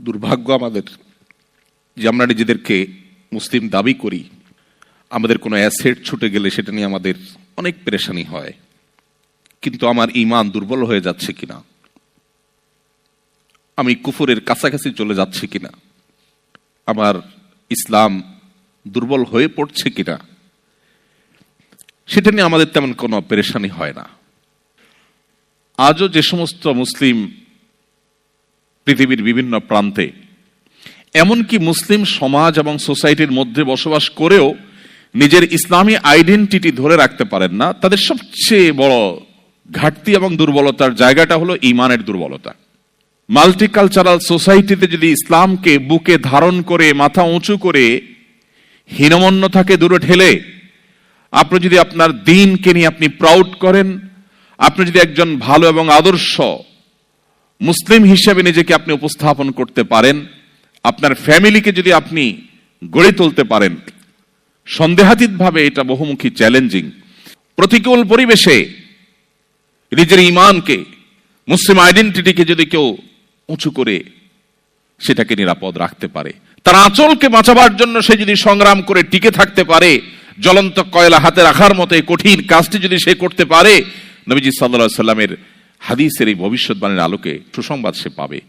দুর্ভাগ্য আমাদের যে আমরা নিজেদেরকে মুসলিম দাবি করি। আমাদের কোনো অ্যাসেট ছুটে গেলে সেটা নিয়ে আমাদের অনেক পেরেশানি হয়। কিন্তু আমার ইমান দুর্বল হয়ে যাচ্ছে কিনা? আমি কুফুরের কাছাকাছি চলে যাচ্ছে কিনা? আমার ইসলাম দুর্বল হয়ে পড়ছে কিনা? সেটা নিয়ে আমাদের তেমন কোনো পেরেশানি হয় না। আজও যে সমস্ত মুসলিম পৃথিবীর বিভিন্ন প্রান্তে। এমনকি মুসলিম সমাজ এবং সোসাইটির মধ্যে বসবাস করেও নিজের ইসলামী আইডেন্টিটি ধরে রাখতে পারেন না। তাদের সবচেয়ে বড় ঘাটতি এবং দুর্বলতার জায়গাটা হলো ইমানের দুর্বলতা। মাল্টিকালচারাল সোসাইটিতে যদি ইসলামকে বুকে ধারণ করে, মাথা উঁচু করে হীনমন্যতাকে দূরে ঠেলে, আপনি যদি আপনার দিনকে নিয়ে আপনি প্রাউড করেন, আপনি যদি একজন ভালো এবং আদর্শ মুসলিম হিসেবে নিজেকে আপনি উপস্থাপন করতে পারেন। আপনার ফ্যামিলিকে যদি আপনি গড়ে তুলতে পারেন, সন্দেহাতীতভাবে এটা বহুমুখী চ্যালেঞ্জিং। প্রতিকূল পরিবেশে নিজের ইমানকে মুসলিম আইডেন্টিটিকে যদি কেউ উঁচু করে, সেটাকে নিরাপদ রাখতে পারে। তার আঁচলকে বাঁচাবার জন্য সে যদি সংগ্রাম করে টিকে থাকতে পারে, জ্বলন্ত কয়লা হাতে রাখার মতো কঠিন কাজটি যদি সে করতে পারে, নবীজি সাল্লা সাল্লামের হাদিসের এই ভবিষ্যৎবাণীর আলোকে সুসংবাদ সে পাবে।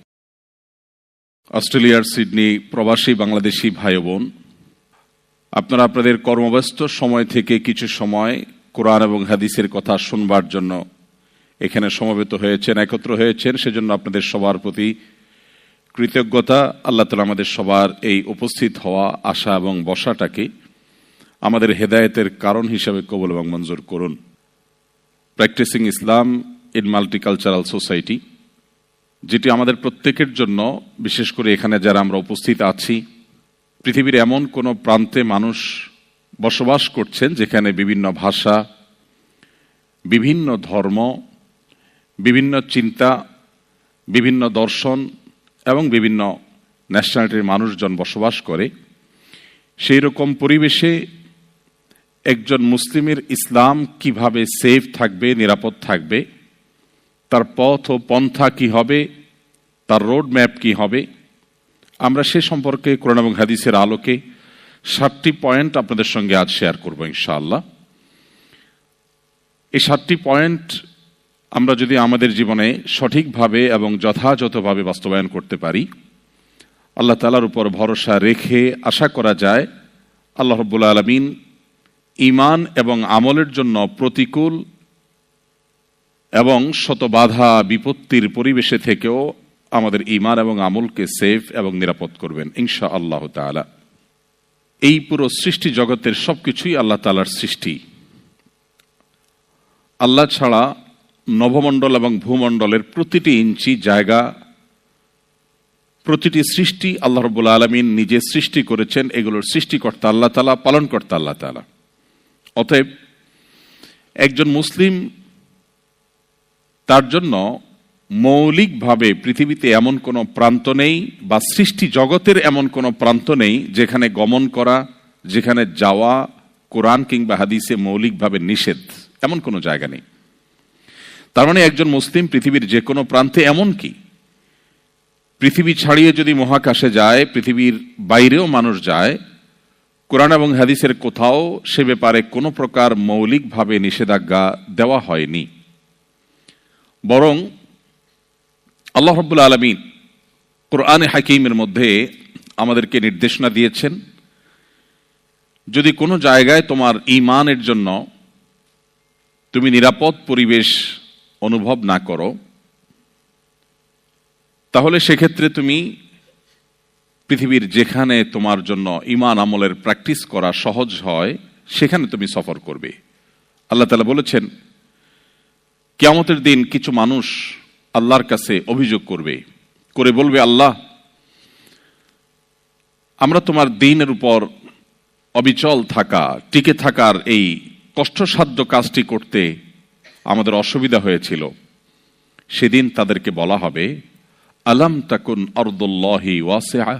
অস্ট্রেলিয়ার সিডনি প্রবাসী বাংলাদেশি ভাই বোন, আপনারা আপনাদের কর্মব্যস্ত সময় থেকে কিছু সময় কোরআন এবং হাদিসের কথা শুনবার জন্য এখানে সমবেত হয়েছেন, একত্র হয়েছেন। সেজন্য আপনাদের সবার প্রতি কৃতজ্ঞতা। আল্লাহ তালা আমাদের সবার এই উপস্থিত হওয়া আশা এবং বসাটাকে আমাদের হেদায়েতের কারণ হিসাবে কবল এবং মঞ্জুর করুন। Practising Islam in multicultural society যেটি আমাদের প্রত্যেকের জন্য, বিশেষ করে এখানে যারা আমরা উপস্থিত আছি, পৃথিবীর এমন কোনো প্রান্তে মানুষ বসবাস করছেন যেখানে বিভিন্ন ভাষা, বিভিন্ন ধর্ম, বিভিন্ন চিন্তা, বিভিন্ন দর্শন এবং বিভিন্ন ন্যাশনালিটির মানুষজন বসবাস করে। সেই রকম পরিবেশে একজন মুসলিমের ইসলাম কীভাবে সেফ থাকবে, নিরাপদ থাকবে তার পথ ও পন্থা কি হবে? তার রোড ম্যাপ কি হবে? আমরা সে সম্পর্কে কোরআন এবং হাদিসের আলোকে সাতটি পয়েন্ট আপনাদের সঙ্গে আজ শেয়ার করব ইনশাআল্লাহ। এই সাতটি পয়েন্ট আমরা যদি আমাদের জীবনে সঠিকভাবে এবং যথাযথভাবে বাস্তবায়ন করতে পারি, আল্লাহ তালার উপর ভরসা রেখে আশা করা যায়, আল্লাহ রব্বুল আলমিন ইমান এবং আমলের জন্য প্রতিকূল এবং শত বাধা বিপত্তির পরিবেশে থেকেও আমাদের ইমান এবং আমলকে সেফ এবং নিরাপদ করবেন ইনশা আল্লাহ তালা এই পুরো সৃষ্টি জগতের সবকিছুই আল্লাহ তালার সৃষ্টি। আল্লাহ ছাড়া নভমণ্ডল এবং ভূমণ্ডলের প্রতিটি ইঞ্চি জায়গা, প্রতিটি সৃষ্টি আল্লাহ রবুল্লা আলমিন নিজে সৃষ্টি করেছেন, এগুলোর সৃষ্টিকর্তা আল্লাহ তালা পালনকর্তা আল্লাহ তালা অতএব একজন মুসলিম তার জন্য মৌলিকভাবে পৃথিবীতে এমন কোনো প্রান্ত নেই বা সৃষ্টি জগতের এমন কোনো প্রান্ত নেই যেখানে গমন করা, যেখানে যাওয়া কোরআন কিংবা হাদিসে মৌলিকভাবে নিষেধ, এমন কোনো জায়গা নেই। তার মানে একজন মুসলিম পৃথিবীর যে কোনো প্রান্তে এমন কি? পৃথিবী ছাড়িয়ে যদি মহাকাশে যায়, পৃথিবীর বাইরেও মানুষ যায়, কোরআন এবং হাদিসের কোথাও সে ব্যাপারে কোনো প্রকার মৌলিকভাবে নিষেধাজ্ঞা দেওয়া হয়নি। বরং আল্লাহ রব্বুল আলমিন কোরআনে হাকিমের মধ্যে আমাদেরকে নির্দেশনা দিয়েছেন, যদি কোনো জায়গায় তোমার ইমানের জন্য তুমি নিরাপদ পরিবেশ অনুভব না করো, তাহলে সেক্ষেত্রে তুমি পৃথিবীর যেখানে তোমার জন্য ইমান আমলের প্র্যাকটিস করা সহজ হয়, সেখানে তুমি সফর করবে। আল্লাহ তালা বলেছেন কেয়ামতের দিন কিছু মানুষ আল্লাহর কাছে অভিযোগ করবে, করে বলবে, আল্লাহ, আমরা তোমার দিনের উপর অবিচল থাকা, টিকে থাকার এই কষ্টসাধ্য কাজটি করতে আমাদের অসুবিধা হয়েছিল। সেদিন তাদেরকে বলা হবে, আলাম তাকুন আরদুল্লাহি ওয়াসিআ?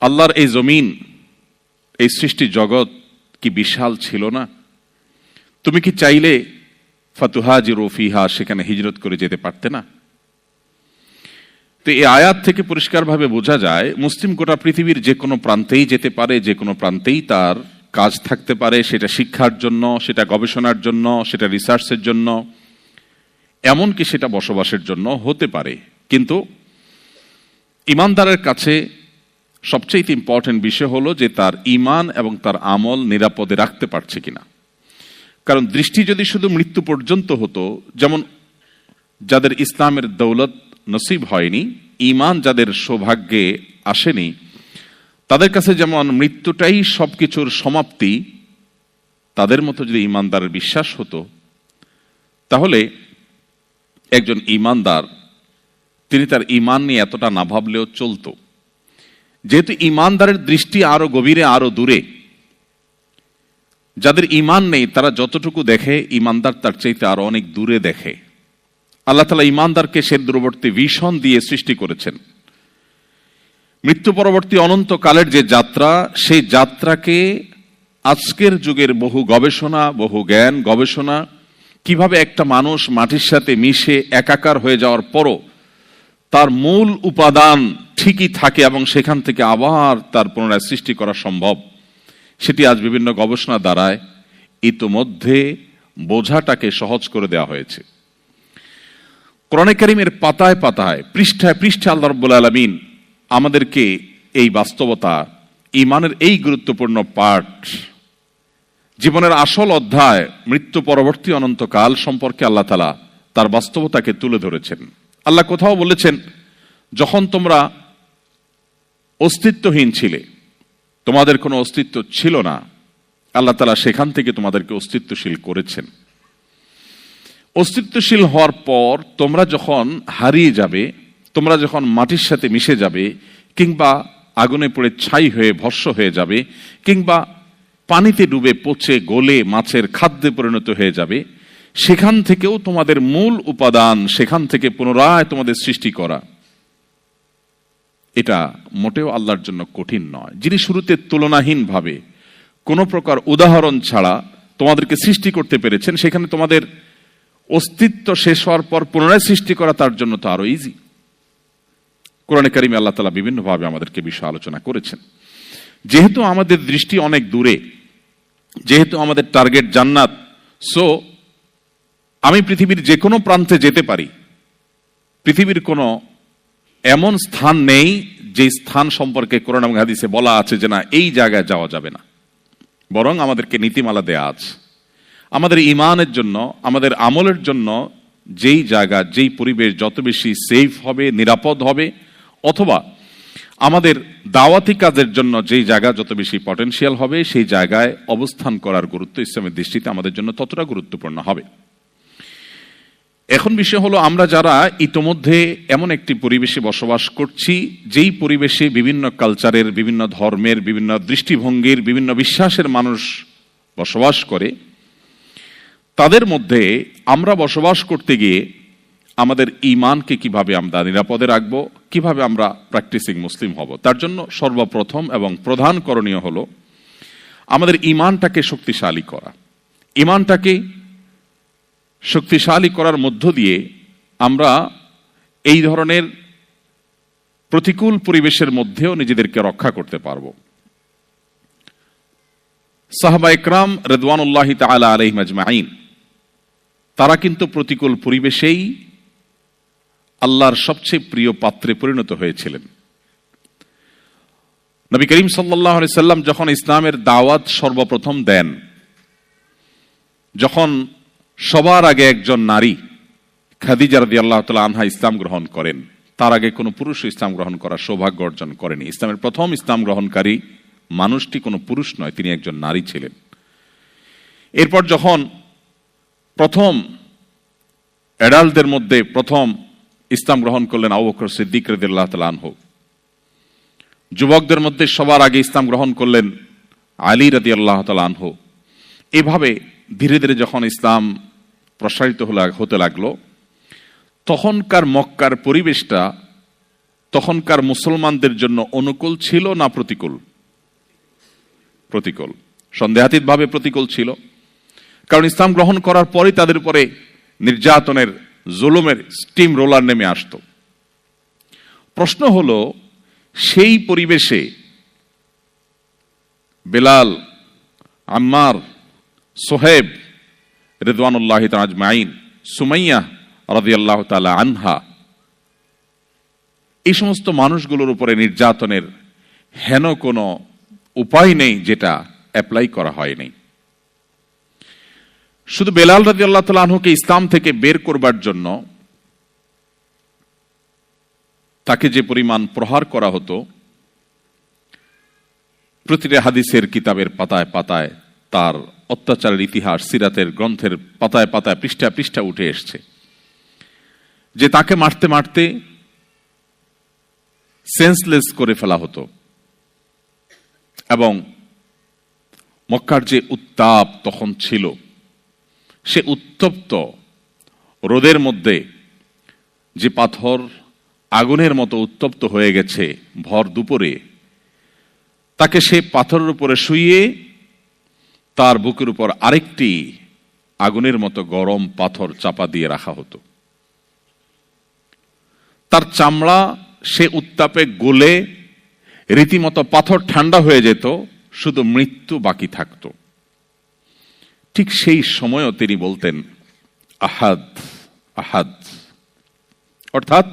আল্লাহর এই জমিন, এই সৃষ্টি জগৎ কি বিশাল ছিল না? তুমি কি চাইলে ফাতুহাজি রফিহা সেখানে হিজরত করে যেতে পারতে না। তো এই আয়াত থেকে পরিষ্কারভাবে বোঝা যায়, মুসলিম গোটা পৃথিবীর যে কোনো প্রান্তেই যেতে পারে, যে কোনো প্রান্তেই তার কাজ থাকতে পারে, সেটা শিক্ষার জন্য, সেটা গবেষণার জন্য, সেটা রিসার্চের জন্য, এমনকি সেটা বসবাসের জন্য হতে পারে। কিন্তু ইমানদারের কাছে সবচেয়ে ইম্পর্টেন্ট বিষয় হলো যে তার ইমান এবং তার আমল নিরাপদে রাখতে পারছে কিনা। কারণ দৃষ্টি যদি শুধু মৃত্যু পর্যন্ত হতো, যেমন যাদের ইসলামের দৌলত নসিব হয়নি ইমান যাদের সৌভাগ্যে আসেনি, তাদের কাছে যেমন মৃত্যুটাই সবকিছুর সমাপ্তি, তাদের মতো যদি ইমানদারের বিশ্বাস হতো, তাহলে একজন ইমানদার তিনি তার ইমান নিয়ে এতটা না ভাবলেও চলতো। যেহেতু ইমানদারের দৃষ্টি আরও গভীরে, আরও দূরে যাদের ইমান নেই, তারা যতটুকু দেখে ইমানদার তার চাইতে আরও অনেক দূরে দেখে। আল্লাহ তালা ইমানদারকে সে দূরবর্তী ভীষণ দিয়ে সৃষ্টি করেছেন। মৃত্যু পরবর্তী অনন্তকালের যে যাত্রা, সেই যাত্রাকে আজকের যুগের বহু গবেষণা, বহু জ্ঞান গবেষণা, কীভাবে একটা মানুষ মাটির সাথে মিশে একাকার হয়ে যাওয়ার পরও তার মূল উপাদান ঠিকই থাকে এবং সেখান থেকে আবার তার পুনরায় সৃষ্টি করা সম্ভব। সেটি আজ বিভিন্ন গবেষণা দ্বারায় ইতোমধ্যে বোঝাটাকে সহজ করে দেওয়া হয়েছে। কোরআনে কারিমের পাতায় পাতায়, পৃষ্ঠায় পৃষ্ঠা আল্লাহ রব্বুল আলমিন আমাদেরকে এই বাস্তবতা ইমানের এই গুরুত্বপূর্ণ পাঠ, জীবনের আসল অধ্যায়, মৃত্যু পরবর্তী অনন্তকাল সম্পর্কে আল্লাহ তালা তার বাস্তবতাকে তুলে ধরেছেন। আল্লাহ কোথাও বলেছেন, যখন তোমরা অস্তিত্বহীন ছিলে তোমাদের কোনো অস্তিত্ব ছিল না। আল্লাহ তালা সেখান থেকে তোমাদেরকে অস্তিত্বশীল করেছেন। অস্তিত্বশীল হওয়ার পর তোমরা যখন হারিয়ে যাবে, তোমরা যখন মাটির সাথে মিশে যাবে, কিংবা আগুনে পড়ে ছাই হয়ে ভস্য হয়ে যাবে, কিংবা পানিতে ডুবে পচে গলে মাছের খাদ্যে পরিণত হয়ে যাবে, সেখান থেকেও তোমাদের মূল উপাদান সেখান থেকে পুনরায় তোমাদের সৃষ্টি করা। এটা মোটেও আল্লাহর জন্য কঠিন নয়। যিনি শুরুতে তুলনাহীনভাবে কোনো প্রকার উদাহরণ ছাড়া তোমাদেরকে সৃষ্টি করতে পেরেছেন, সেখানে তোমাদের অস্তিত্ব শেষ হওয়ার পর পুনরায় সৃষ্টি করা তার জন্য তো আরও ইজি কোরআনে কারিমে আল্লাহ তালা বিভিন্নভাবে আমাদেরকে বিষয় আলোচনা করেছেন। যেহেতু আমাদের দৃষ্টি অনেক দূরে, যেহেতু আমাদের টার্গেট জান্নাত সো আমি পৃথিবীর যে কোনো প্রান্তে যেতে পারি, পৃথিবীর কোনো এমন স্থান নেই যে স্থান সম্পর্কে কোরআন এবং হাদিসে বলা আছে যে না, এই জায়গায় যাওয়া যাবে না। বরং আমাদেরকে নীতিমালা দেয়া আছে। আমাদের ইমানের জন্য, আমাদের আমলের জন্য যেই জায়গা, যেই পরিবেশ যত বেশি সেফ হবে, নিরাপদ হবে, অথবা আমাদের দাওয়াতি কাজের জন্য যেই জায়গা যত বেশি পটেনশিয়াল হবে, সেই জায়গায় অবস্থান করার গুরুত্ব ইসলামের দৃষ্টিতে আমাদের জন্য ততটা গুরুত্বপূর্ণ হবে। এখন বিষয় হলো, আমরা যারা ইতোমধ্যে এমন একটি পরিবেশে বসবাস করছি, যেই পরিবেশে বিভিন্ন কালচারের, বিভিন্ন ধর্মের, বিভিন্ন দৃষ্টিভঙ্গির, বিভিন্ন বিশ্বাসের মানুষ বসবাস করে, তাদের মধ্যে আমরা বসবাস করতে গিয়ে আমাদের ইমানকে কীভাবে আমরা নিরাপদে রাখব, কীভাবে আমরা প্র্যাকটিসিং মুসলিম হব, তার জন্য সর্বপ্রথম এবং প্রধান করণীয় হলো, আমাদের ইমানটাকে শক্তিশালী করা। ইমানটাকে শক্তিশালী করার মধ্য দিয়ে আমরা এই ধরনের প্রতিকূল পরিবেশের মধ্যেও নিজেদেরকে রক্ষা করতে পারব। সাহবা ইকরাম রেদওয়ানুল্লাহ তালা আলহ মাজমাইন তারা কিন্তু প্রতিকূল পরিবেশেই আল্লাহর সবচেয়ে প্রিয় পাত্রে পরিণত হয়েছিলেন। নবী করিম সাল্লাহ সাল্লাম যখন ইসলামের দাওয়াত সর্বপ্রথম দেন, যখন সবার আগে একজন নারী খাদিজা রাদি আল্লাহ তালা আনহা ইসলাম গ্রহণ করেন। তার আগে কোনো পুরুষ ইসলাম গ্রহণ করার সৌভাগ্য অর্জন করেনি। ইসলামের প্রথম ইসলাম গ্রহণকারী মানুষটি কোনো পুরুষ নয়, তিনি একজন নারী ছিলেন। এরপর যখন প্রথম অ্যাডাল্টদের মধ্যে প্রথম ইসলাম গ্রহণ করলেন আবু বকর সিদ্দিক রদিল্লাহ তালা আনহু। যুবকদের মধ্যে সবার আগে ইসলাম গ্রহণ করলেন আলী রাদি আল্লাহ তালা আনহু। এভাবে ধীরে ধীরে যখন ইসলাম প্রসারিত হতে লাগল, তখনকার মক্কার পরিবেশটা তখনকার মুসলমানদের জন্য অনুকূল ছিল না প্রতিকূল? প্রতিকূল। সন্দেহাতীতভাবে প্রতিকূল ছিল। কারণ ইসলাম গ্রহণ করার পরে তাদের উপরে নির্যাতনের, জুলুমের স্টিম রোলার নেমে আসত। প্রশ্ন হলো, সেই পরিবেশে বেলাল, আম্মার সোহেব রেদওয়ানুল্লাহ তাজমাইন সুমাইয়া রাদিয়াল্লাহ তালা আনহা। এই সমস্ত মানুষগুলোর উপরে নির্যাতনের হেন কোনো উপায় নেই যেটা অ্যাপ্লাই করা হয়নি। শুধু বেলাল রাজি আল্লাহ তালকে ইসলাম থেকে বের করবার জন্য তাকে যে পরিমাণ প্রহার করা হতো, প্রতিটা হাদিসের কিতাবের পাতায় পাতায় তার অত্যাচারের ইতিহাস সিরাতের গ্রন্থের পাতায় পাতায় পৃষ্ঠা পৃষ্ঠা উঠে এসছে। যে তাকে মারতে মারতে সেন্সলেস করে ফেলা হতো এবং মক্কার যে উত্তাপ তখন ছিল, সে উত্তপ্ত রোদের মধ্যে যে পাথর আগুনের মতো উত্তপ্ত হয়ে গেছে ভর দুপুরে, তাকে সে পাথরের উপরে শুইয়ে তার বুকের উপর আরেকটি আগুনের মতো গরম পাথর চাপা দিয়ে রাখা হতো। তার চামড়া সে উত্তাপে গলে রীতিমতো পাথর ঠান্ডা হয়ে যেত, শুধু মৃত্যু বাকি থাকত। ঠিক সেই সময়ও তিনি বলতেন, আহাদ আহাদ। অর্থাৎ,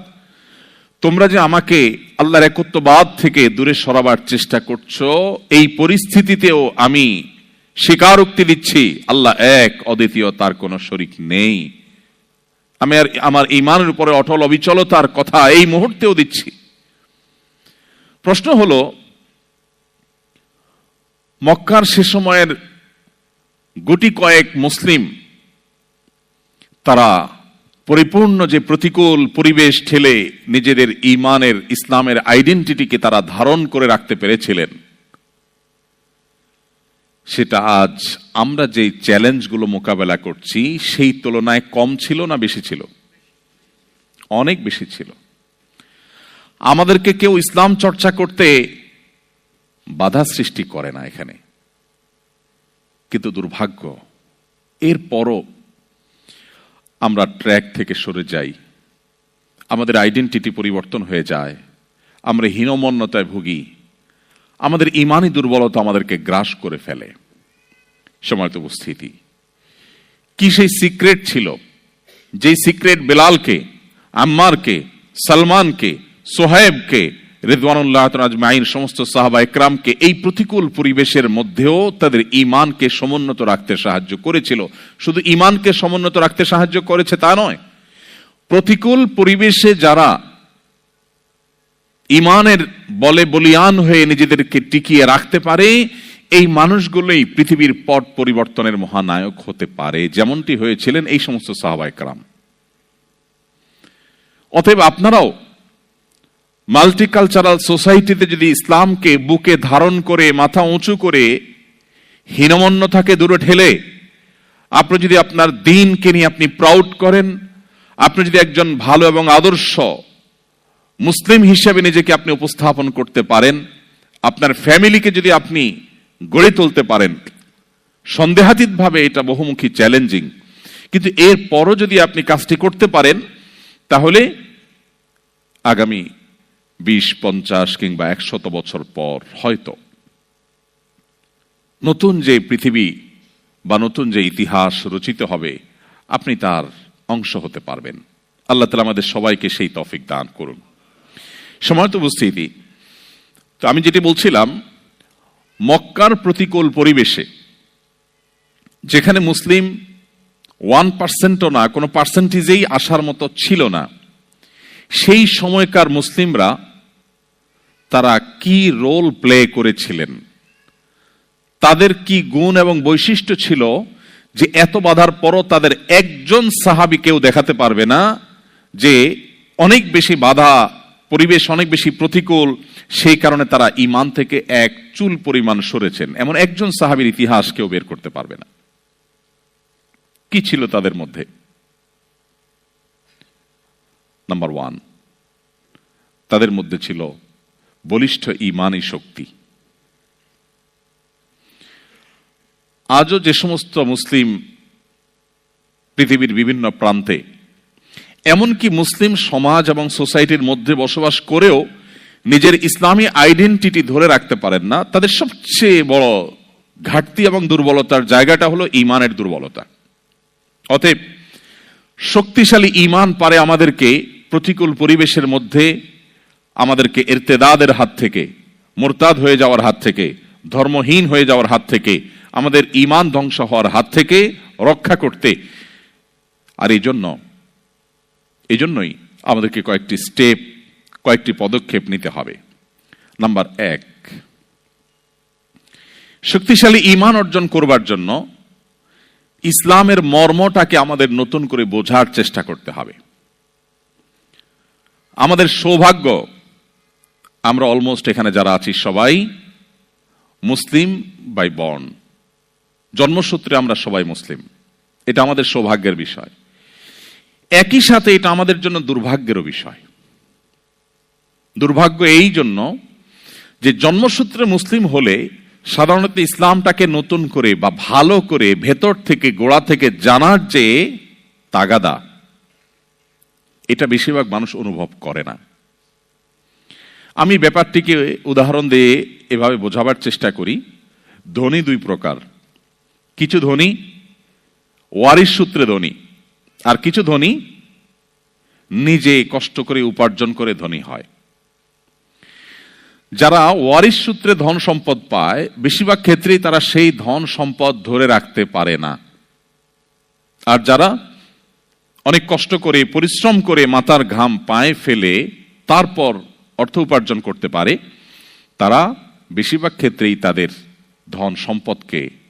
তোমরা যে আমাকে আল্লাহর একত্ববাদ থেকে দূরে সরাবার চেষ্টা করছ, এই পরিস্থিতিতেও আমি স্বীকারোক্তি দিচ্ছি, আল্লাহ এক, অদ্বিতীয় তার কোনো শরিক নেই। আমি আর আমার ইমানের উপরে অটল অবিচলতার কথা এই মুহূর্তেও দিচ্ছি। প্রশ্ন হল, মক্কার সে সময়ের গুটি কয়েক মুসলিম, তারা পরিপূর্ণ যে প্রতিকূল পরিবেশ ঠেলে নিজেদের ইমানের, ইসলামের আইডেন্টিটিকে তারা ধারণ করে রাখতে পেরেছিলেন। সেটা আজ আমরা যে চ্যালেঞ্জগুলো মোকাবেলা করছি, সেই তুলনায় কম ছিল না বেশি ছিল? অনেক বেশি ছিল। আমাদেরকে কেউ ইসলাম চর্চা করতে বাধা সৃষ্টি করে না এখানে। কিন্তু দুর্ভাগ্য, এরপরও আমরা ট্র্যাক থেকে সরে যাই। আমাদের আইডেন্টিটি পরিবর্তন হয়ে যায়। আমরা হীনমন্যতায় ভুগি। আমাদের ইমানি দুর্বলতা আমাদেরকে গ্রাস করে ফেলে। সময়ত উপস্থিতি, কি সেই সিক্রেট ছিল? যে সিক্রেট বেলালকে, আম্মারকে, সালমানকে সোহেবকে আজমাইন, সমস্ত সাহাবা একরামকে এই প্রতিকূল পরিবেশের মধ্যেও তাদের ইমানকে সমুন্নত রাখতে সাহায্য করেছিল। শুধু ইমানকে সমুন্নত রাখতে সাহায্য করেছে তা নয়, প্রতিকূল পরিবেশে যারা ইমানের বলে বলিয়ান হয়ে নিজেদেরকে টিকিয়ে রাখতে পারে, এই মানুষগুলোই পৃথিবীর পট পরিবর্তনের মহানায়ক হতে পারে, যেমনটি হয়েছিলেন এই সমস্ত সাহাবা একরাম অতএব আপনারাও মাল্টিকালচারাল সোসাইটিতে যদি ইসলামকে বুকে ধারণ করে, মাথা উঁচু করে, হীনমন্যতাকে দূরে ঠেলে, আপনি যদি আপনার দিনকে নিয়ে আপনি প্রাউড করেন, আপনি যদি একজন ভালো এবং আদর্শ মুসলিম হিসেবে নিজেকে আপনি উপস্থাপন করতে পারেন, আপনার ফ্যামিলিকে যদি আপনি গড়ে তুলতে পারেন, সন্দেহাতীতভাবে এটা বহুমুখী চ্যালেঞ্জিং। কিন্তু এর পরও যদি আপনি কাজটি করতে পারেন, তাহলে আগামী বিশ, পঞ্চাশ কিংবা একশত বছর পর হয়তো নতুন যে পৃথিবী বা নতুন যে ইতিহাস রচিত হবে, আপনি তার অংশ হতে পারবেন। আল্লাহ তালা আমাদের সবাইকে সেই তফিক দান করুন। সময় তো উপস্থিতি তো আমি যেটি বলছিলাম, মক্কার প্রতিকূল পরিবেশে, যেখানে মুসলিম ওয়ান পার্সেন্টও না, কোনো পার্সেন্টেজেই আসার মতো ছিল না, সেই সময়কার মুসলিমরা তারা কি রোল প্লে করেছিলেন? তাদের কি গুণ এবং বৈশিষ্ট্য ছিল যে এত বাধার পরও তাদের একজন সাহাবি কেউ দেখাতে পারবে না যে অনেক বেশি বাধা পরিবেশ অনেক বেশি প্রতিকূল, সেই কারণে তারা ইমান থেকে এক চুল পরিমাণ সরেছেন। এমন একজন সাহাবির ইতিহাস কেউ বের করতে পারবে না। কি ছিল তাদের মধ্যে? নাম্বার ওয়ান তাদের মধ্যে ছিল বলিষ্ঠ ইমানি শক্তি। আজও যে সমস্ত মুসলিম পৃথিবীর বিভিন্ন প্রান্তে এমনকি মুসলিম সমাজ এবং সোসাইটির মধ্যে বসবাস করেও নিজের ইসলামী আইডেন্টিটি ধরে রাখতে পারেন না, তাদের সবচেয়ে বড় ঘাটতি এবং দুর্বলতার জায়গাটা হলো ইমানের দুর্বলতা। অতএব শক্তিশালী ইমান পারে আমাদেরকে প্রতিকূল পরিবেশের মধ্যে আমাদেরকে এরতেদাদের হাত থেকে, মোরতাদ হয়ে যাওয়ার হাত থেকে, ধর্মহীন হয়ে যাওয়ার হাত থেকে, আমাদের ইমান ধ্বংস হওয়ার হাত থেকে রক্ষা করতে। আর এই জন্য এই জন্যই আমাদেরকে কয়েকটি স্টেপ কয়েকটি পদক্ষেপ নিতে হবে। নাম্বার এক, শক্তিশালী ইমান অর্জন করবার জন্য ইসলামের মর্মটাকে আমাদের নতুন করে বোঝার চেষ্টা করতে হবে। আমাদের সৌভাগ্য, আমরা অলমোস্ট এখানে যারা আছি সবাই মুসলিম বাই বর্ন জন্মসূত্রে আমরা সবাই মুসলিম। এটা আমাদের সৌভাগ্যের বিষয়। একই সাথে এটা আমাদের জন্য দুর্ভাগ্যেরও বিষয়। দুর্ভাগ্য এই জন্য যে জন্মসূত্রে মুসলিম হলে সাধারণত ইসলামটাকে নতুন করে বা ভালো করে ভেতর থেকে গোড়া থেকে জানার যে তাগাদা, এটা বেশিরভাগ মানুষ অনুভব করে না। আমি ব্যাপারটিকে উদাহরণ দিয়ে এভাবে বোঝাবার চেষ্টা করি। ধনী দুই প্রকার। কিছু ধনী ওয়ারিশ সূত্রে ধনী আর কিছু ধনী নিজে কষ্ট করে উপার্জন করে ধনী হয়। যারা ওয়ারিশ সূত্রে ধন সম্পদ পায়, বেশিরভাগ ক্ষেত্রেই তারা সেই ধন সম্পদ ধরে রাখতে পারে না। আর যারা অনেক কষ্ট করে, পরিশ্রম করে মাথার ঘাম পায়ে ফেলে তারপর অর্থ উপার্জন করতে পারে, তারা বেশিরভাগ ক্ষেত্রেই তাদের ধন সম্পদকে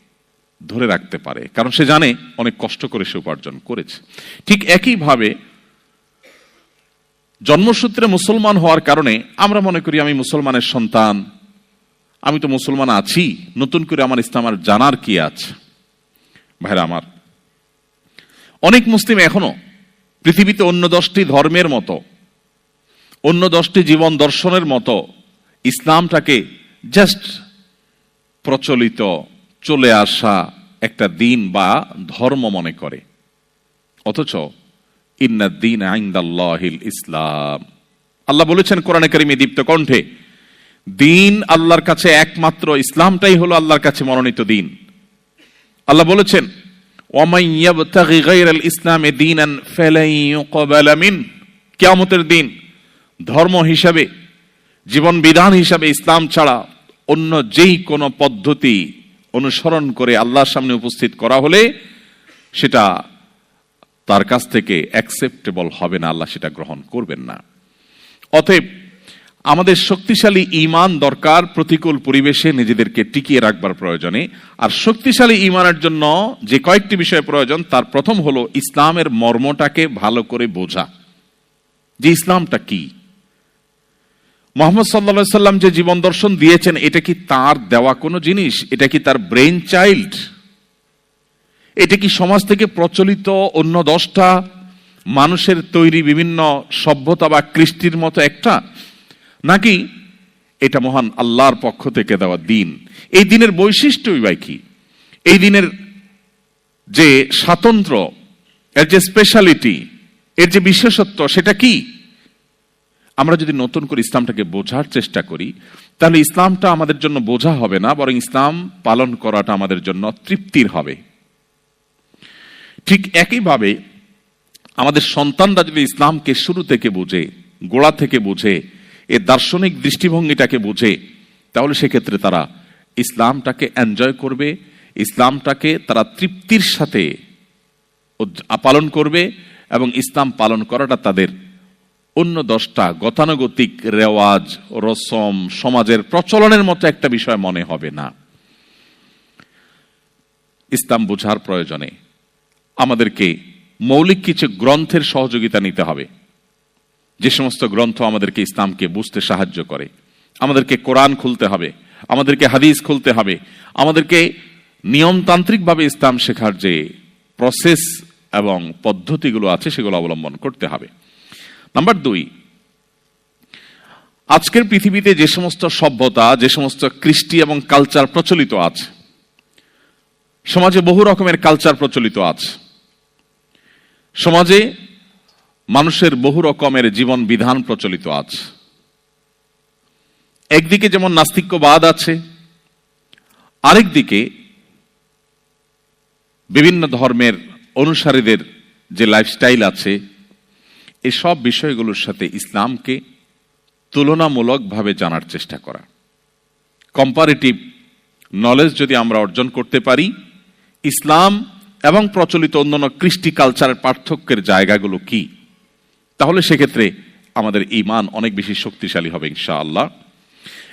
ধরে রাখতে পারে। কারণ সে জানে অনেক কষ্ট করে সে উপার্জন করেছে। ঠিক একইভাবে জন্মসূত্রে মুসলমান হওয়ার কারণে আমরা মনে করি আমি মুসলমানের সন্তান, আমি তো মুসলমান আছি, নতুন করে আমার ইসলাম আর জানার কি আছে? ভাইরা আমার, অনেক মুসলিম এখনও পৃথিবীতে অন্য দশটি ধর্মের মতো, অন্য দশটি জীবন দর্শনের মতো ইসলামটাকে জাস্ট প্রচলিত চলে আসা একটা দিন বা ধর্ম মনে করে। অথচ ইন্নাদ্দিন আইন্দাল্লাহিল ইসলাম। আল্লাহ বলেছেন কোরআনে কারিমে দীপ্ত কণ্ঠে, দিন আল্লাহর কাছে একমাত্র, ইসলামটাই হলো আল্লাহর কাছে মনোনীত দিন। আল্লাহ বলেছেন ইসলামে ইউকবালা মিন। দিন ধর্ম হিসাবে, জীবন বিধান হিসাবে ইসলাম ছাড়া অন্য যেই কোনো পদ্ধতি অনুসরণ করে আল্লাহর সামনে উপস্থিত করা হলে সেটা তার কাছ থেকে অ্যাকসেপ্টেবল হবে না, আল্লাহ সেটা গ্রহণ করবেন না। অতএব আমাদের শক্তিশালী ইমান দরকার প্রতিকূল পরিবেশে নিজেদেরকে টিকিয়ে রাখবার প্রয়োজনে। আর শক্তিশালী ইমানের জন্য যে কয়েকটি বিষয় প্রয়োজন, তার প্রথম হলো ইসলামের মর্মটাকে ভালো করে বোঝা। যে ইসলামটা কি? মোহাম্মদ সাল্লা সাল্লাম যে জীবন দর্শন দিয়েছেন, এটা কি তার দেওয়া কোনো জিনিস? এটা কি তার ব্রেন চাইল্ড এটা কি সমাজ থেকে প্রচলিত অন্য দশটা মানুষের তৈরি বিভিন্ন সভ্যতা বা কৃষ্টির মতো একটা? নাকি এটা মহান আল্লাহর পক্ষ থেকে দেওয়া দিন? এই দিনের বৈশিষ্ট্যই বা কি? এই দিনের যে স্বাতন্ত্র এর যে স্পেশালিটি এর যে বিশেষত্ব, সেটা কি? আমরা যদি নতুন করে ইসলামটাকে বোঝার চেষ্টা করি, তাহলে ইসলামটা আমাদের জন্য বোঝা হবে না, বরং ইসলাম পালন করাটা আমাদের জন্য তৃপ্তির হবে। ঠিক একইভাবে আমাদের সন্তানরা যদি ইসলামকে শুরু থেকে বুঝে, গোড়া থেকে বুঝে এর দার্শনিক দৃষ্টিভঙ্গিটাকে বুঝে, তাহলে সেক্ষেত্রে তারা ইসলামটাকে এনজয় করবে, ইসলামটাকে তারা তৃপ্তির সাথে পালন করবে এবং ইসলাম পালন করাটা তাদের অন্য দশটা গতানুগতিক রেওয়াজ, রসম, সমাজের প্রচলনের মতো একটা বিষয় মনে হবে না। ইসলাম বোঝার প্রয়োজনে আমাদেরকে মৌলিক কিছু গ্রন্থের সহযোগিতা নিতে হবে। যে সমস্ত গ্রন্থ আমাদেরকে ইসলামকে বুঝতে সাহায্য করে, আমাদেরকে কোরআন খুলতে হবে, আমাদেরকে হাদিস খুলতে হবে, আমাদেরকে নিয়মতান্ত্রিকভাবে ইসলাম শেখার যে প্রসেস এবং পদ্ধতিগুলো আছে, সেগুলো অবলম্বন করতে হবে। নাম্বার দুই, আজকের পৃথিবীতে যে সমস্ত সভ্যতা, যে সমস্ত কৃষ্টি এবং কালচার প্রচলিত আছে, সমাজে বহু রকমের কালচার প্রচলিত আছে। সমাজে মানুষের বহু রকমের জীবন বিধান প্রচলিত আছে। একদিকে যেমন নাস্তিক্যবাদ আছে আরেকদিকে বিভিন্ন ধর্মের অনুসারীদের যে লাইফস্টাইল আছে এসব বিষয়গুলোর সাথে ইসলামকে তুলনামূলকভাবে জানার চেষ্টা করা। কম্পারেটিভ নলেজ যদি আমরা অর্জন করতে পারি, ইসলাম এবং প্রচলিত অন্যান্য কৃষ্টি কালচারের পার্থক্যের জায়গাগুলো কি, তাহলে সেক্ষেত্রে আমাদের ইমান অনেক বেশি শক্তিশালী হবে ইনশাআল্লাহ।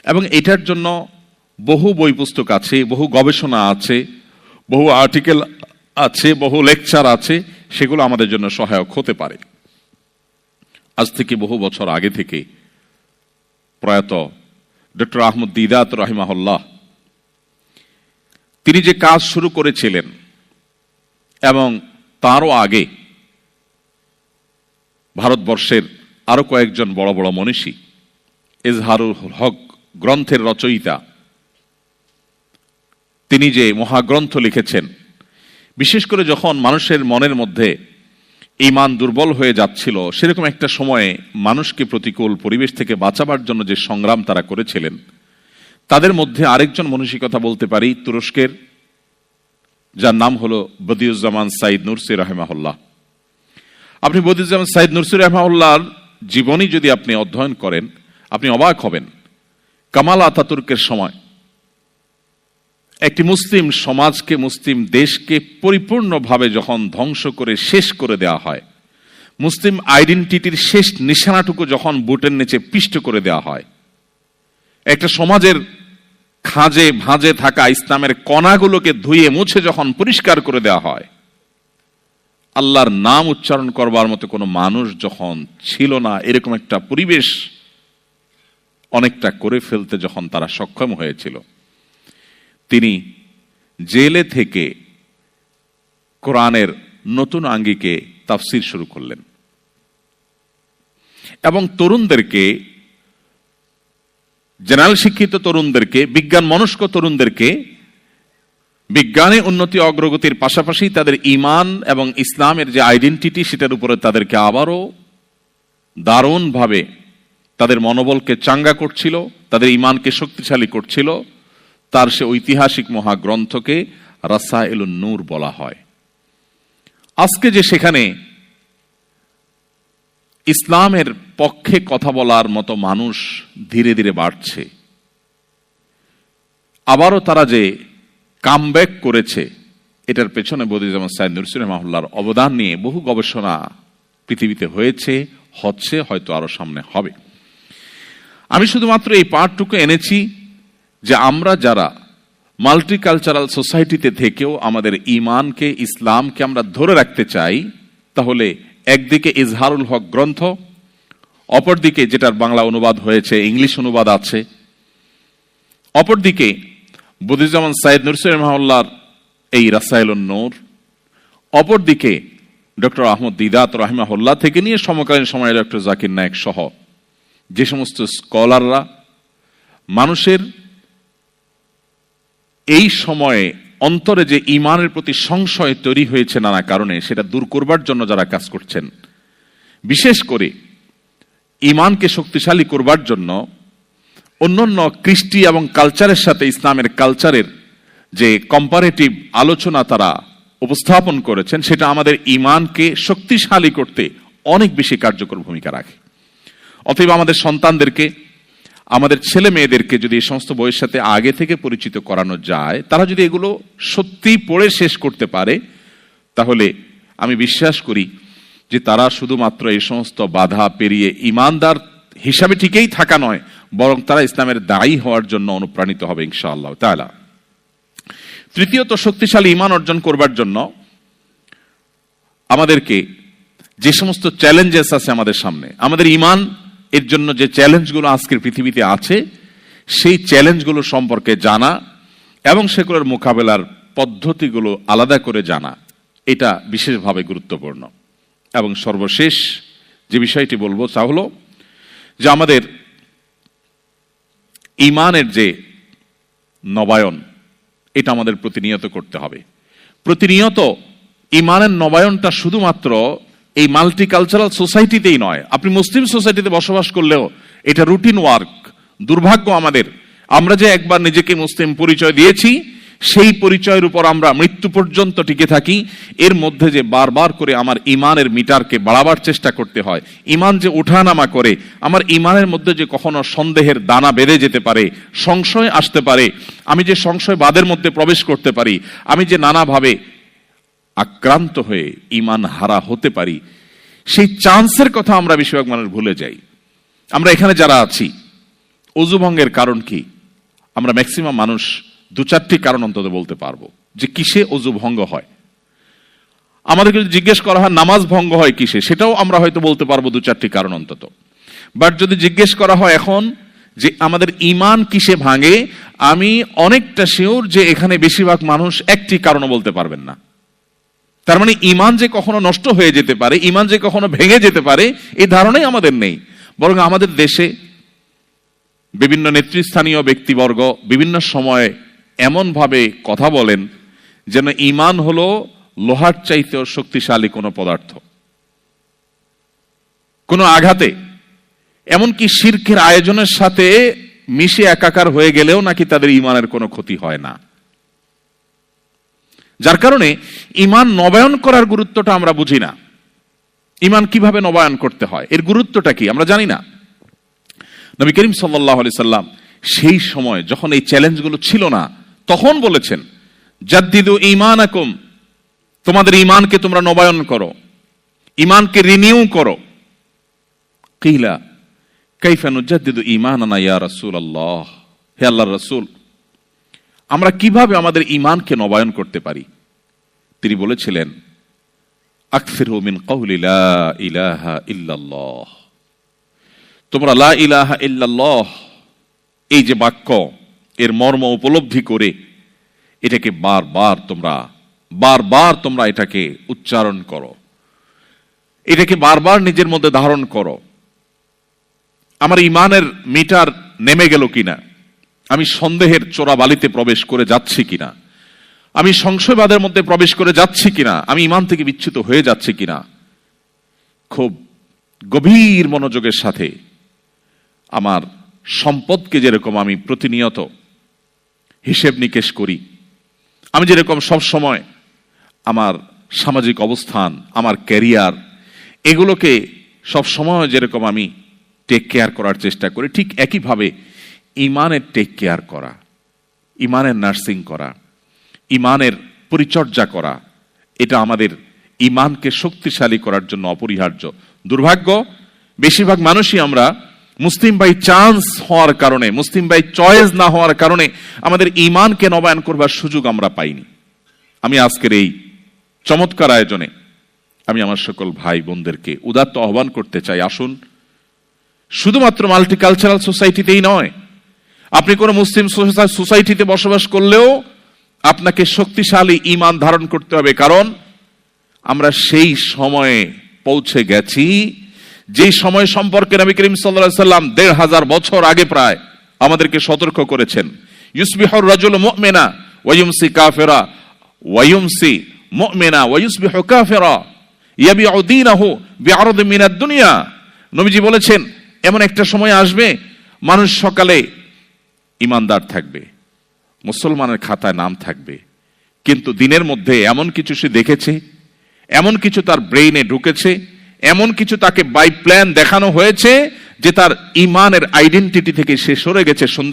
এবং এটার জন্য বহু বই পুস্তক আছে, বহু গবেষণা আছে, বহু আর্টিকেল আছে, বহু লেকচার আছে, সেগুলো আমাদের জন্য সহায়ক হতে পারে। আজ থেকে বহু বছর আগে থেকে প্রয়াত ডক্টর আহমদ দিদাত রহিমাহুল্লাহ, তিনি যে কাজ শুরু করেছিলেন এবং তারও আগে ভারতবর্ষের আরও কয়েকজন বড় বড় মনীষী, এজহারুল হক গ্রন্থের রচয়িতা, তিনি যে মহাগ্রন্থ লিখেছেন, বিশেষ করে যখন মানুষের মনের মধ্যে ইমান দুর্বল হয়ে যাচ্ছিল, সেরকম একটা সময়ে মানুষকে প্রতিকূল পরিবেশ থেকে বাঁচাবার জন্য যে সংগ্রাম তারা করেছিলেন, তাদের মধ্যে আরেকজন কথা বলতে পারি, তুরস্কের, যার নাম হলো বদিউজ্জামান সাইদ নুরসি রহেমাহুল্লাহ। আপনি বদিউজ্জামান সাইদ নুরসি রহমাউল্লাহর জীবনী যদি আপনি অধ্যয়ন করেন, আপনি অবাক হবেন। কামাল আতাতুর্কের সময় একটি মুসলিম সমাজকে, মুসলিম দেশকে পরিপূর্ণভাবে যখন ধ্বংস করে শেষ করে দেওয়া হয়, মুসলিম আইডেন্টিটির শেষ নিশানাটুকু যখন বুটের নিচে পিষ্ট করে দেওয়া হয়, একটা সমাজের খাঁজে ভাঁজে থাকা ইসলামের কণাগুলোকে ধুয়ে মুছে যখন পরিষ্কার করে দেওয়া হয়, আল্লাহর নাম উচ্চারণ করবার মতো কোনো মানুষ যখন ছিল না, এরকম একটা পরিবেশ অনেকটা করে ফেলতে যখন তারা সক্ষম হয়েছিল। তিনি জেলে থেকে কোরআনের নতুন আঙ্গিকে তাফসির শুরু করলেন। এবং তরুণদেরকে, জেনারেল শিক্ষিত তরুণদেরকে, বিজ্ঞান মনস্ক তরুণদেরকে, বিজ্ঞানে উন্নতি অগ্রগতির পাশাপাশি তাদের ইমান এবং ইসলামের যে আইডেন্টিটি সেটার উপরে তাদেরকে আবারও দারুণভাবে তাদের মনোবলকে চাঙ্গা করছিল, তাদের ইমানকে শক্তিশালী করছিল। তার সে ঐতিহাসিক মহাগ্রন্থকে রাসা নূর বলা হয়। আজকে যে সেখানে ইসলামের পক্ষে কথা বলার মতো মানুষ ধীরে ধীরে বাড়ছে, আবারও তারা যে কামব্যাক করেছে, এটার পেছনে বদিজামান সাইদ নুরসির মাহুল্লার অবদান নিয়ে বহু গবেষণা পৃথিবীতে হয়েছে, হচ্ছে, হয়তো আরও সামনে হবে। আমি শুধুমাত্র এই পার্টটুকু এনেছি যে আমরা যারা মাল্টিকালচারাল সোসাইটিতে থেকেও আমাদের ইমানকে ইসলামকে আমরা ধরে রাখতে চাই, তাহলে একদিকে ইজহারুল হক গ্রন্থ, অপরদিকে যেটার বাংলা অনুবাদ হয়েছে, ইংলিশ অনুবাদ আছে, অপরদিকে বুদ্ধিজামান সাইদ নুরসুল রহমাল্লার এই রাসাইল নূর, অপরদিকে ডক্টর আহমদ দিদাত রহমাহুল্লাহ থেকে নিয়ে সমকালীন সময়ে ডক্টর জাকির নায়ক সহ যে সমস্ত স্কলাররা, মানুষের এই সময়ে অন্তরে যে ইমানের প্রতি সংশয় তৈরি হয়েছে নানা কারণে, সেটা দূর করবার জন্য যারা কাজ করছেন। বিশেষ করে ইমানকে শক্তিশালী করবার জন্য অন্যান্য কৃষ্টি এবং কালচারের সাথে ইসলামের কালচারের যে কম্পারেটিভ আলোচনা তারা উপস্থাপন করেছেন, সেটা আমাদের ইমানকে শক্তিশালী করতে অনেক বেশি কার্যকর ভূমিকা রাখে। অতএব আমাদের সন্তানদেরকে আমাদের ছেলে মেয়েদেরকে যদি এই সমস্ত বইয়ের সাথে আগে থেকে পরিচিত করানো যায়, তারা যদি এগুলো সত্যি পড়ে শেষ করতে পারে, তাহলে আমি বিশ্বাস করি যে তারা শুধুমাত্র এই সমস্ত বাধা পেরিয়ে ইমানদার হিসাবে ঠিকই থাকা নয়, বরং তারা ইসলামের দায়ী হওয়ার জন্য অনুপ্রাণিত হবে ইনশাআল্লাহ তালা তৃতীয়ত, শক্তিশালী ইমান অর্জন করবার জন্য আমাদেরকে যে সমস্ত চ্যালেঞ্জেস আছে আমাদের সামনে, আমাদের ইমান এর জন্য যে চ্যালেঞ্জগুলো আজকের পৃথিবীতে আছে, সেই চ্যালেঞ্জগুলো সম্পর্কে জানা এবং সেগুলোর মোকাবেলার পদ্ধতিগুলো আলাদা করে জানা। এটা বিশেষভাবে গুরুত্বপূর্ণ। এবং সর্বশেষ যে বিষয়টি বলব তা হলো যে আমাদের ইমানের যে নবায়ন, এটা আমাদের প্রতিনিয়ত করতে হবে। প্রতিনিয়ত ইমানের নবায়নটা শুধুমাত্র এই মাল্টিকালচারাল সোসাইটিতেই নয়। আপনি মুসলিম সোসাইটিতে বসবাস করলেও এটা রুটিন ওয়ার্ক দুর্ভাগ্য আমাদের। আমরা যে একবার নিজেকে মুসলিম পরিচয় দিয়েছি, সেই পরিচয়ের উপর আমরা মৃত্যু পর্যন্ত টিকে থাকি। এর মধ্যে যে বারবার করে আমার ইমানের মিটারকে বাড়াবার চেষ্টা করতে হয়, ইমান যে ওঠানামা করে, আমার ইমানের মধ্যে যে কখনো সন্দেহের দানা বেড়ে যেতে পারে, সংশয় আসতে পারে, আমি যে সংশয়বাদের মধ্যে প্রবেশ করতে পারি, আমি যে নানাভাবে আক্রান্ত হয়ে ইমান হারা হতে পারি, সেই চান্সের কথা আমরা বেশিরভাগ মানুষ ভুলে যাই। আমরা এখানে যারা আছি অজুভঙ্গের কারণ কি? আমরা ম্যাক্সিমাম মানুষ দু চারটি কারণ অন্তত বলতে পারব, যে কিসে অজু ভঙ্গ হয়। আমাদেরকে যদি জিজ্ঞেস করা হয়, নামাজ ভঙ্গ হয় কিসে? সেটাও আমরা হয়তো বলতে পারব দু চারটি কারণ অন্তত। বাট যদি জিজ্ঞেস করা হয় এখন, যে আমাদের ইমান কিসে ভাঙে, আমি অনেকটা শিওর যে এখানে বেশিরভাগ মানুষ একটি কারণও বলতে পারবেন না। তার মানে ইমান যে কখনো নষ্ট হয়ে যেতে পারে, ইমান যে কখনো ভেঙে যেতে পারে এই ধারণাই আমাদের নেই। বরং আমাদের দেশে বিভিন্ন নেতৃস্থানীয় ব্যক্তিবর্গ বিভিন্ন সময়ে এমনভাবে কথা বলেন যেন ইমান হলো লোহার চাইতেও শক্তিশালী কোনো পদার্থ। কোনো আঘাতে। এমনকি শির্কের আয়োজনের সাথে মিশে একাকার হয়ে গেলেও নাকি তাদের ইমানের কোনো ক্ষতি হয় না। যার কারণে ইমান নবায়ন করার গুরুত্বটা আমরা বুঝি না। ইমান কীভাবে নবায়ন করতে হয়? এর গুরুত্বটা কি? আমরা জানি না। নবী করিম সাল্লাহ আলি সাল্লাম সেই সময় যখন এই চ্যালেঞ্জগুলো ছিল না, তখন বলেছেন, জাদ্দিদু ইমান আকুম তোমাদের ইমানকে তোমরা নবায়ন করো ইমানকে রিনিউ করো। কিলা কাইফানু জাদ্দিদু ইমান আনা ইয়া রাসূল আল্লাহ হে আল্লাহর রাসূল আমরা কীভাবে আমাদের ইমানকে নবায়ন করতে পারি? তিনি বলেছিলেন আকফিরু তোমরা লা ইলাহা ইল্লাল্লাহ, এই যে বাক্য, এর মর্ম উপলব্ধি করে এটাকে বারবার তোমরা বারবার তোমরা এটাকে উচ্চারণ করো। এটাকে বারবার নিজের মধ্যে ধারণ করো। আমার ইমানের মিটার নেমে গেল কিনা? আমি সন্দেহের চোরা বালিতে প্রবেশ করে যাচ্ছি কিনা? আমি সংশয়বাদের মধ্যে প্রবেশ করে যাচ্ছি কিনা? আমি ইমান থেকে বিচ্ছুত হয়ে যাচ্ছি কিনা? খুব গভীর মনোযোগের সাথে আমার সম্পদকে যেরকম আমি প্রতিনিয়ত হিসেব নিকেশ করি, আমি যেরকম সব সময় আমার সামাজিক অবস্থান, আমার ক্যারিয়ার, এগুলোকে সব সময় যেরকম আমি টেক কেয়ার করার চেষ্টা করি, ঠিক একইভাবে ইমানের টেক কেয়ার করা, ইমানের নার্সিং করা, ইমানের পরিচর্যা করা, এটা আমাদের ইমানকে শক্তিশালী করার জন্য অপরিহার্য। দুর্ভাগ্য, বেশিরভাগ মানুষই আমরা মুসলিম বাই চান্স হওয়ার কারণে, মুসলিম বাই চয়েস না হওয়ার কারণে আমাদের ইমানকে নবায়ন করবার সুযোগ আমরা পাইনি। আমি আজকের এই চমৎকার আয়োজনে আমি আমার সকল ভাই বোনদেরকে উদাত্ত আহ্বান করতে চাই, আসুন, শুধুমাত্র মাল্টিকালচারাল সোসাইটিতেই নয় আপনি কোনো মুসলিম সোসাইটিতে বসবাস করলেও আপনাকে শক্তিশালী ইমান ধারণ করতে হবে। কারণ আমরা সেই সময়ে পৌঁছে গেছি, যে সময় সম্পর্কে নবী করিম সাল্লাহ সাল্লাম দেড় হাজার বছর আগে প্রায় আমাদেরকে সতর্ক করেছেন। ইউসবিহর রাজুল মুমিনা ওয়ায়ুমসি কাফেরা ওয়ায়ুমসি মুমিনা ওয়ায়ুসবিহু কাফেরা ইয়াবিউ দীনাহু বিআরদ মিনাদ দুনিয়া। নবীজি বলেছেন, এমন একটা সময় আসবে, মানুষ সকালে ইমানদার থাকবে, মুসলমানের খাতায় নাম থাকবে, কিন্তু দিনের মধ্যে এমন কিছু সে দেখেছে, এমন কিছু তার ব্রেইনে ঢুকেছে, এমন কিছু তাকে বাই প্ল্যান দেখানো হয়েছে যে তার ইমানের আইডেন্টিটি থেকে সে সরে গেছে সন্ধ্যায়